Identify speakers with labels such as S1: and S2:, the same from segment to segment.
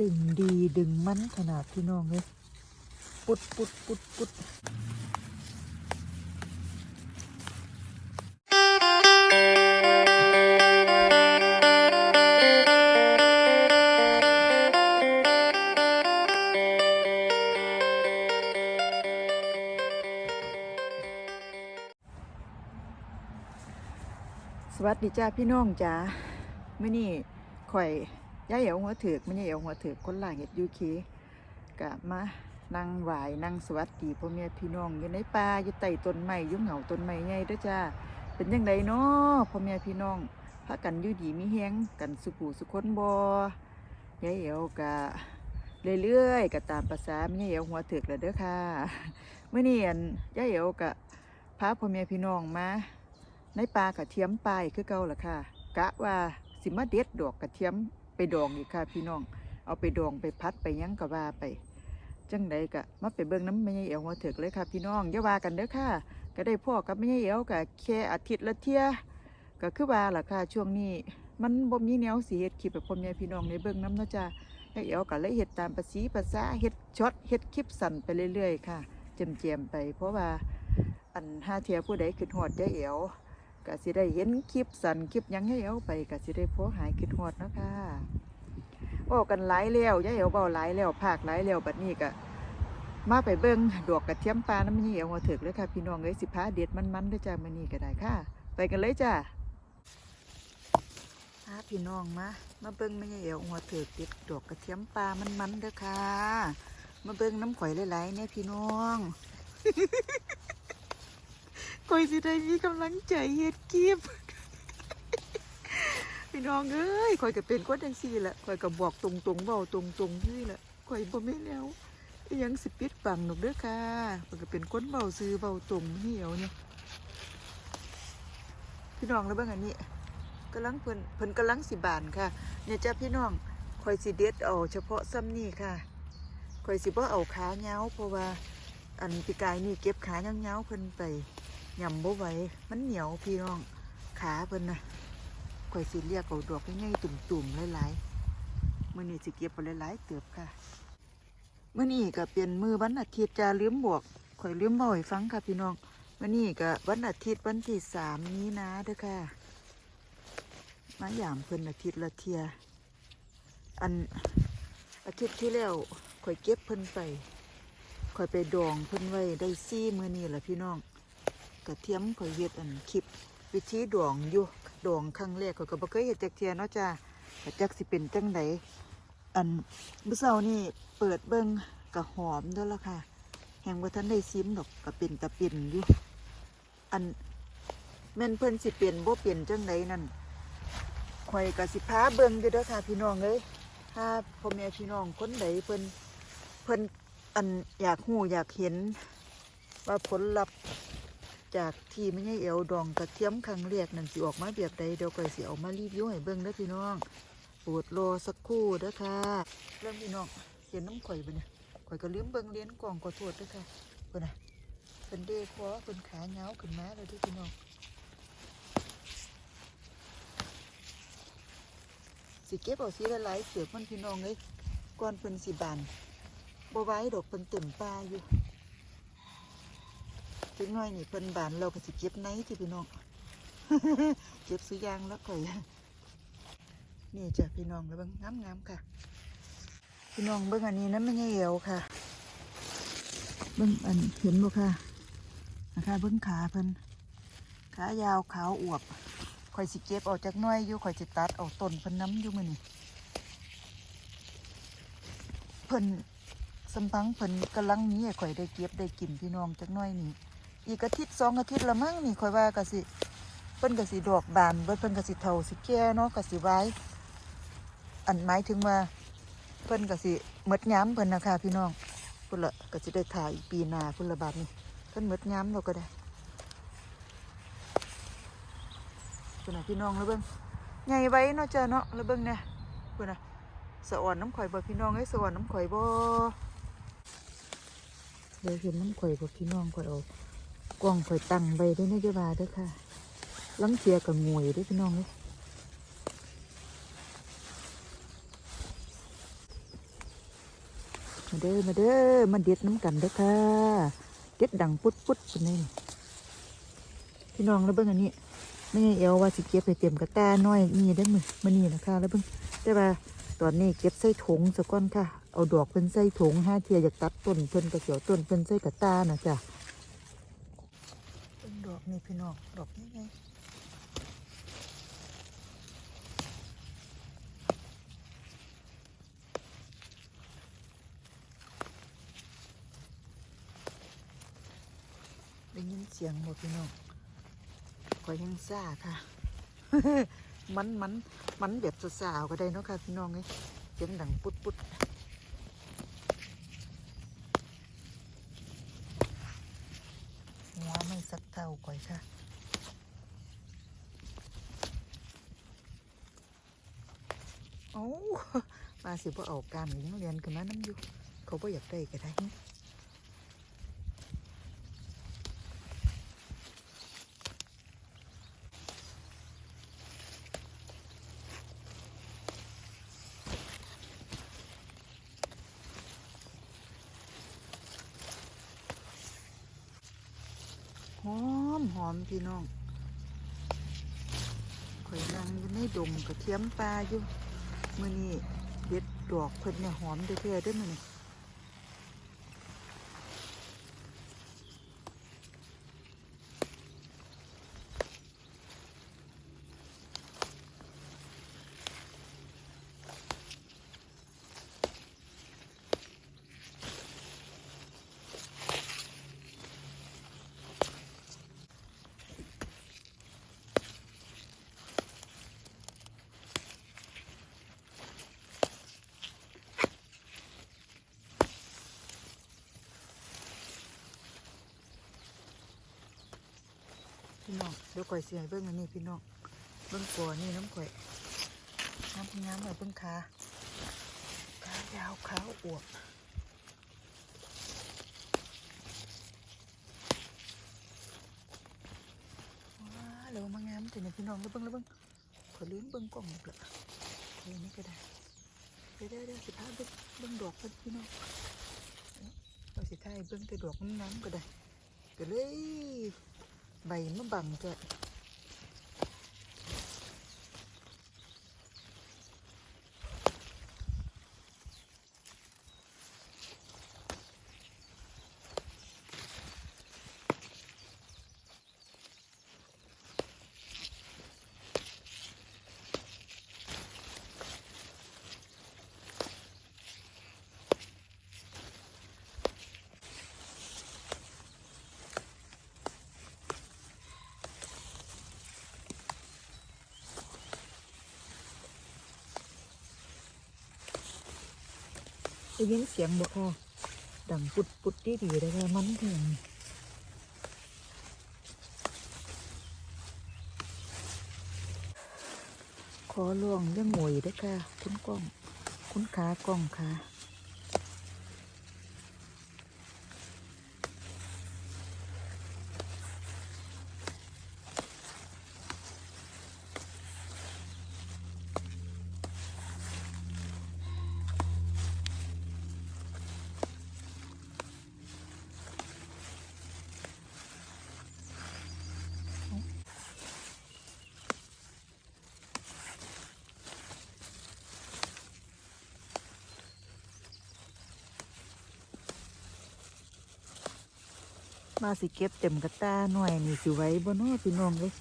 S1: ดึงดีดึงมันขนาดพี่น้องเลยปุดปุดปุดปุดสวัสดีจ้าพี่น้องจ้ามื่อนี้ข่อย ย่าเอ๋วหัวถือกไม่ใช่เอ๋วหัวถือกคนล่างเห็ดยูเคกะมานั่งไหวายนั่งสวัสดีพ่อแม่พี่น้องอยู่ในป่าอยู่ใต้ต้นไม้อยู่เหงาต้นไม้ใหญ่เด้อจ้าเป็นยังไงเนาะพ่อแม่พี่น้องพากันอยู่ดีมีแฮงกันสุขูสุคนบอย่าเอ๋วกะเรื่อยๆกะตามภาษาไม่ใช่เอ๋วหัวถือกแล้วเด้อค่ะเมื่อนี้อันย่าเอ๋วกะพาพ่อแม่พี่น้องมาในปลากะเทียมปลายคือเก่าล่ะค่ะ กะว่าสิมาเด็ดดอกกระเทียม ไปดองอีกค่ะพี่น้อง เอาไปดองไปพัดไปยังก็ว่าไป จังใดกะมาไปเบิ่งน้ำแม่ยายเอวหัวเถิกเลยค่ะ พี่น้องอย่าว่ากันเด้อค่ะ ก็ได้พ่อกับแม่ยายเอวกะแค่อาทิตย์ละเที่ยก็คือว่าล่ะค่ะช่วงนี้มันบ่มีแนวสิเฮ็ดคลิปให้พ่อแม่พี่น้องในเบิ่งน้ำเนาะจ้ายายเอ๋วก็เลยเฮ็ดตามภาษีภาษาเฮ็ดช็อตเฮ็ดคลิปสั้นไปเรื่อยๆ ค่ะเจียมๆไป เพราะว่าอันห้าเทียผู้ใดคิดฮอดยายเอ๋ว ก็สิได้เห็นคลิปสันคลิปยังให้เอาไปก็สิได้พอหายคิดฮอดเนาะค่ะเว้ากันหลายแล้วยายเอ๋วเบาหลายแล้วภาคหลายแล้วบัดนี้ก็มาไปเบิ่งดอกกระเทียมปลาน้ำมันนี่เอ๋วมาถึกเลยค่ะพี่น้องเอ้ยสิพาเด็ดมันๆด้อจ้ามื้อนี้ก็ได้ค่ะ ไปกันเลยจ้าพาพี่น้องมา มาเบิ่งแม่ยายเอวหัวถึกเด็ดดอกกระเทียมปลามันๆเด้อค่ะ มาเบิ่งน้ำข่อยหลายๆเนี่ยพี่น้อง คอยสิได้มีกำลังใจเฮ็ดคลิปพี่น้องเอ้ยคอยก็เป็นคนจังซี่แหละคอยก็บอกตรงๆเว้าตรงๆนี่แหละคอยบ่แม่นแล้วยังสิปิดบังหนกเด้อค่ะคอยก็เป็นคนเว้าซื่อเว้าตรงนี่เอาเนี่ยพี่น้องแล้วเบิ่งอันนี้กำลังเพิ่นเพิ่นกำลังสิบานค่ะ เนี่ยจ้าพี่น้องคอยสิเด็ดเอาเฉพาะซ้ำนี่ค่ะคอยสิบ่เอาขาเหงาเพราะว่าอันปีกายนี่เก็บขาเงาเพิ่นไป ยำบ่ไหวมันเหนียวพี่น้องขาเพิ่นนะข่อยสิเรียกเอาดอกง่ายๆตุ่มๆหลายๆมื้อนี้สิเก็บไปหลายๆเติบค่ะมื้อนี้ก็เป็นมือวันอาทิตย์จะลืมบอกข่อยลืมบ่ให้ฟังค่ะพี่น้องมื้อนี้ก็วันอาทิตย์วันที่สามนี้นะเด้อค่ะมายามเพิ่นอาทิตย์ละเทียอันอาทิตย์ที่แล้วข่อยเก็บเพิ่นไปข่อยไปดองเพิ่นไว้ได้ซี่มื้อนี้แหละพี่น้อง กระเทียมข่อยเฮ็ดอันคลิป วิธีดองอยู่ดองครั้งแรกข่อยก็บ่เคยเฮ็ดจักเทียเนาะจ้าแต่จักสิเป็นจังไดอันมื้อเช้านี่เปิดเบิ่งก็หอมเด้อละค่ะแฮงบ่ทันได้ซิมดอกก็เป็นตะเป็นอยู่อันแม่นเพิ่นสิเป็นบ่เป็นจังไดนั่นข่อยก็สิพาเบิ่งอยู่เด้อค่ะ พี่น้องเอ้ยถ้าพ่อแม่พี่น้องคนใดเพิ่นเพิ่นอันอยากฮู้อยากเห็น ว่าผลลัพธ์ จากที่ไม่ใช่เอวดองกระเทียมครั้งแรกนั่นสิออกมาแบบใดเดี๋ยวก่อยสิเอามารีวิวให้เบิ่งเด้อพี่น้องปรดรอสักครู่เด้อค่ะเรื่องพี่น้องเห็นน้ำข่อยไปเนี่ยข่อยก็ลืมเบิ่งเลี้ยนกล่องขอโทษเด้อค่ะเพิ่นน่ะเป็นเด้คอเป็นขาเงาขึ้นมาเลยเด้อพี่น้องสิเก็บเอาสีละลายเสือมันพี่น้องเลยก่อนเพิ่นสิบานบ่ไว้ดอกเพิ่นเต็มป่าอยู่ ถึงน้อยนี่เพิ่นบานเราก็สิเก็บไหนที่พี่น้องเก็บซื้อยางแล้วก่อยนี่จ้ะพี่น้องแล้วเบิ่งงามงามๆค่ะ พี่น้องเบิ่งอันนี้นะไม่ใช่เอวค่ะ เบิ่งอันเห็นบ่ค่ะนะคะเบิ่งขาเพิ่นขายาวขาวอวบข่อยสิเก็บออกจากน้อยอยู่ข่อยสิตัดเอาต้นเพิ่นน้ำอยู่มื้อนี้เพิ่นสำพังเพิ่นกำลังมีให้ข่อยได้เก็บได้กินพี่น้องจากน้อยนี่ อีกอาทิตย์สองอาทิตย์ละมั้งนี่ค่อยว่ากะสิเพิ่นกะสิดอกบานเบิดเพิ่นกะสิเฒ่าสิแก่เนาะกะสิไว้อันหมายถึงว่าเพิ่นกะสิหมดย้ำเพิ่นนะคะพี่น้องพุ่นละกะสิได้ถ่ายอีกปีหน้าพุ่นละบาทนี่เพิ่นหมดย้ำเราก็ได้พุ่นน่ะพี่น้องแล้วเบิ่งใหญ่ไว้เนาะจ้ะเนาะแล้วเบิ่งเนี่ยพุ่นน่ะสะอ่อนน้ำข่อยบ่พี่น้องเอ้ยสะอ่อนน้ำข่อยบ่เดี๋ยวเห็นน้ำข่อยบ่พี่น้องข่อยเอา กล้องข่อยตั้งไว้ด้วยนะเจ้าบาด้วยค่ะลังเทียกับงวยด้วยพี่น้องเลยมาเด้อมาเด้อมาเด็ดน้ำกันเด้อค่ะเด็ดดังปุ๊ดปุ๊ดเป็นไงนี่พี่น้องแล้วเบิ่งอันนี้ไม่ไงเอวว่าสิเก็บไปเต็มกระตาน้อยนี่ได้มือมานี่นะคะแล้วเบิ่งแต่ว่าตอนนี้เก็บใส่ถุงสะก้อนค่ะ เอาดอกเพิ่นใส่ถุงห้าเทียอยากตัดต้นเพิ่นกระเสียวต้นเพิ่นใส่กระตาน่ะจ้ะ อกนี่พี่น้องดอกยังไงได้ยินเสียงบ่พี่น้องก็ยังซ่าค่ะ มันมันมันแบบสาวๆก็ได้เนาะค่ะพี่น้องเอ้เสียงดังปุ๊ดปุ๊ดหัวไม่สักเท่าก่อย ค่ะโอ้มาสิบ่เอาการหญิงเรียนกันมาน้ำอยู่ เขาบ่อยากได้ก็ได้ หอ มหอมพี่น้องข่อยนั่งอยู่ในดงกระเทียมปลาอยู่มื่อนี้เด็ดดอกเพิ่นเนี่ยหอมแท้ๆเด้อมื้อนี้ พี่น้องเดี๋ยวข่อยสิให้เบิ่งอันนี้พี่น้องเบิ่งกัวนี่น้ำข่อยน้ำงามแบบเบิ่งขาขายาวขาวอวบว้าเร็วมางามแต่เนี่ยพี่น้องแล้วเบิ่งแล้วเบิ่งขอลืมเบิ่งกล่องหมดละเฮ้ยวนี่ก็ได้เดี๋ยวเดี๋ยวเดี๋ยวสิพาเบิ่งเบิ่งดอกเพิ่นพี่น้องเราสิถ่ายเบิ่งแต่ดอกงามๆก็ได้ก็เลย ใบมะบังจ้ะ ได้ยินเสียงบ่พอดังปุดปุดดีดีๆเลยค่ะมันเองขอลวงเรื่องหมวยด้วยค่ะ คุณกล้อง คุณขากล้องค่ะ มาสิเก็บเต็มกระตาหน่อยนี่สิไว้บ่เน้อพี่น้องเลย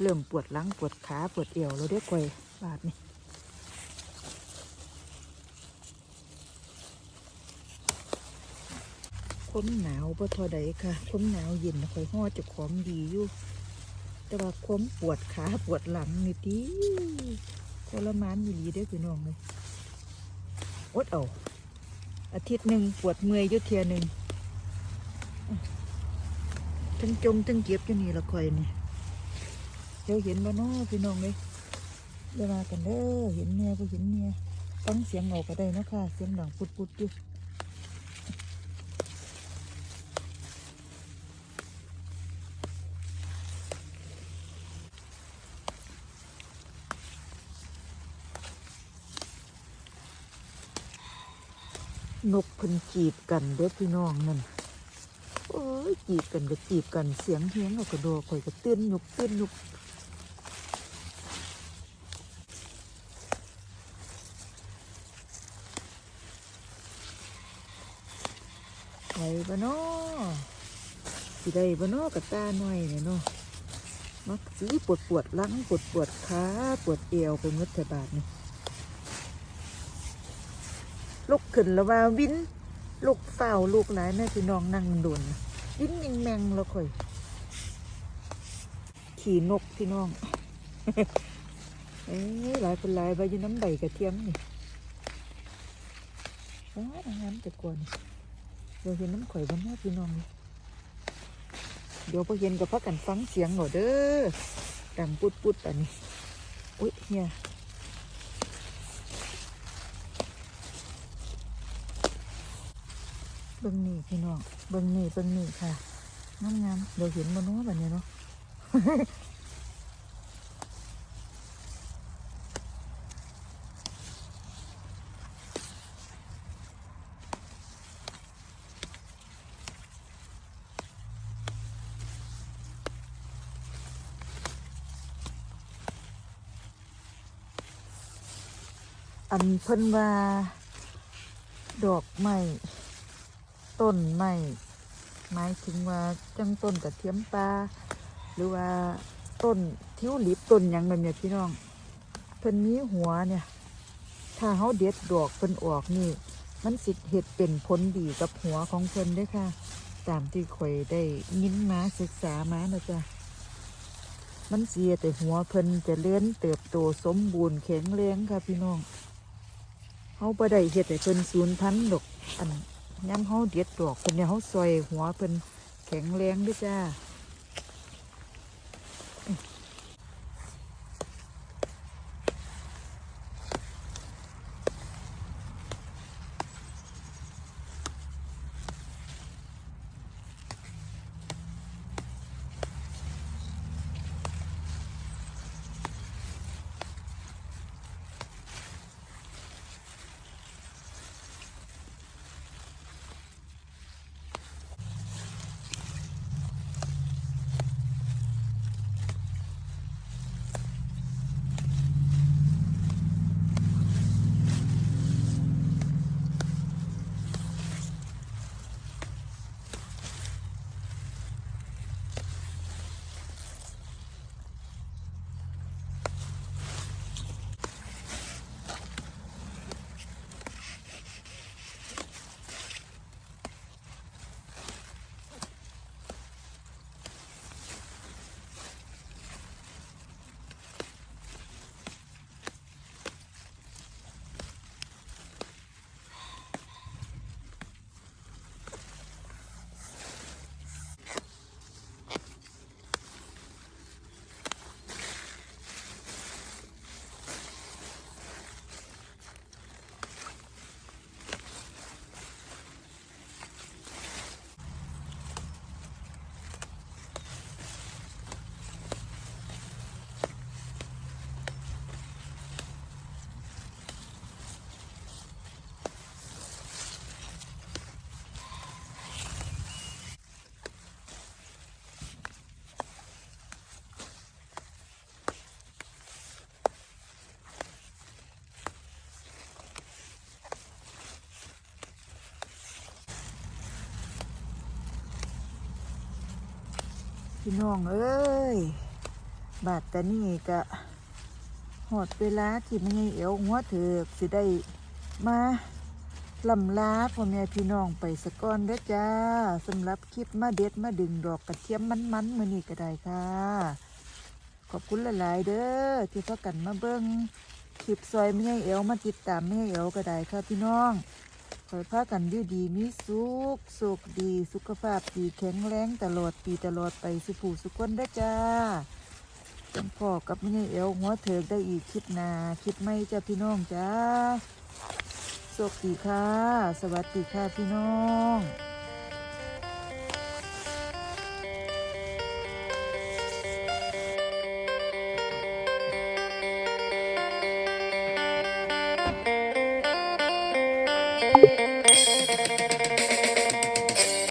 S1: เริ่มปวดหลังปวดขาปวดเอวแล้วเด้ก่อยบาดนี่ความหนาวบ่ทอใดค่ะความหนาวเย็นคอยห่อจะของดีอยู่ แต่ว่าความปวดขาปวดหลังนี่ติทรมานอยู่ดีเด้พี่น้องเลยอดเอาอาทิตย์หนึ่งปวดเมื่อยยู่เทียหนึ่ง ทั้งจมทั้งเก็บอยู่นี่ละคอยนี่เดี๋ยวเห็นบ่เนาะพี่น้องเลยเดี๋ยวมากันเด้อเห็นเมียบ่เห็นเมียฟังเสียงออกก็ได้นะค่ะ เสียงดังปุดปุดอยู่นกพิ่นจีบกันเด้อพี่น้องนั่น ยจีบกันก็จีบกันเสียงเฮียงเอากระโดดข่อยก็เต้นยุกเต้นยุกไหวบ่เนาะสิได้บ่เนาะกับตาหน่อยเนี่ยเนาะมักสีปวดปวดหลังปวดปวดขาปวดเอวไปหมดแต่บาดนี่ลุกขึ้นแล้วว่าวินลูกเฝ้าลูกหลายแม่พี่น้องนั่งโดน วินยิงแมงแล้วค่อย ขี่นกพี่น้อง เอ้ยหลายเป็นหลายใบยู่น้ำใบกระเทียมนี่ว้าวงามแต่กวนเดี๋ยวเห็นน้ำข่อยบนหน้าพี่น้องเดี๋ยวพอเห็นกับพักกันฟังเสียงหน่อยเด้อดังปุดปุดอันนี้ อุ้ยเนี่ย เบิ่งนี่พี่น้อง เบิ่งนี่เบิ่งนี่ค่ะงามงามๆเดี๋ยวเห็นบนนู้นแบบนี้เนาะอันเพิ่นว่า ดอกไม้ ต้นไม้หมายถึงว่าจังต้นกระเทียมปลาหรือว่าต้นทิวลิปต้นหยังแบบเนี้ยพี่น้องเพิ่นมีหัวเนี่ย ถ้าเขาเด็ดดอกเพิ่นออกนี่ มันสิเห็ดเป็นผลดีกับหัวของเพิ่นด้วยค่ะ ตามที่ข่อยได้ยินมาศึกษามานะจ๊ะมันเสียแต่หัวเพิ่นจะเลื่อนเติบโตสมบูรณ์แข็งแรงค่ะพี่น้องเขาบ่ได้เฮ็ดให้เพิ่นสูญพันธุ์ดอกอัน ย้ำเขาเด็ดดอกเป็นเนี่ยเขาซอยหัวเป็นแข็งแรงด้วยจ้า พี่น้องเอ้ย บาดแต่นี่ก็หอดเวลาที่ไม่ไงเอวหัวเถือกสิได้มาลำลาพ่อแม่พี่น้องไปสะก้อนเด้อจ้าสำหรับคลิปมาเด็ดมาดึงดอกกระเทียมมันๆมือนี่ก็ได้ค่ะ ขอบคุณหลายๆเด้อที่พากันมาเบิ้งคลิปซอยไม่ให้เอวมาติดตามไม่ให้เอวก็ได้ค่ะพี่น้อง ขอให้พากันอยู่ดีมีสุขสุขดี สุขภาพดีแข็งแรงตลอดปีตลอดไปสุผูสุขคนได้จ้าจนพ่อกับแม่ให้เอวหัวเถิกได้อีกคิดนาคิดไม่จ้าพี่น้องจ้าสุขดีค่ะ สวัสดีค่ะพี่น้อง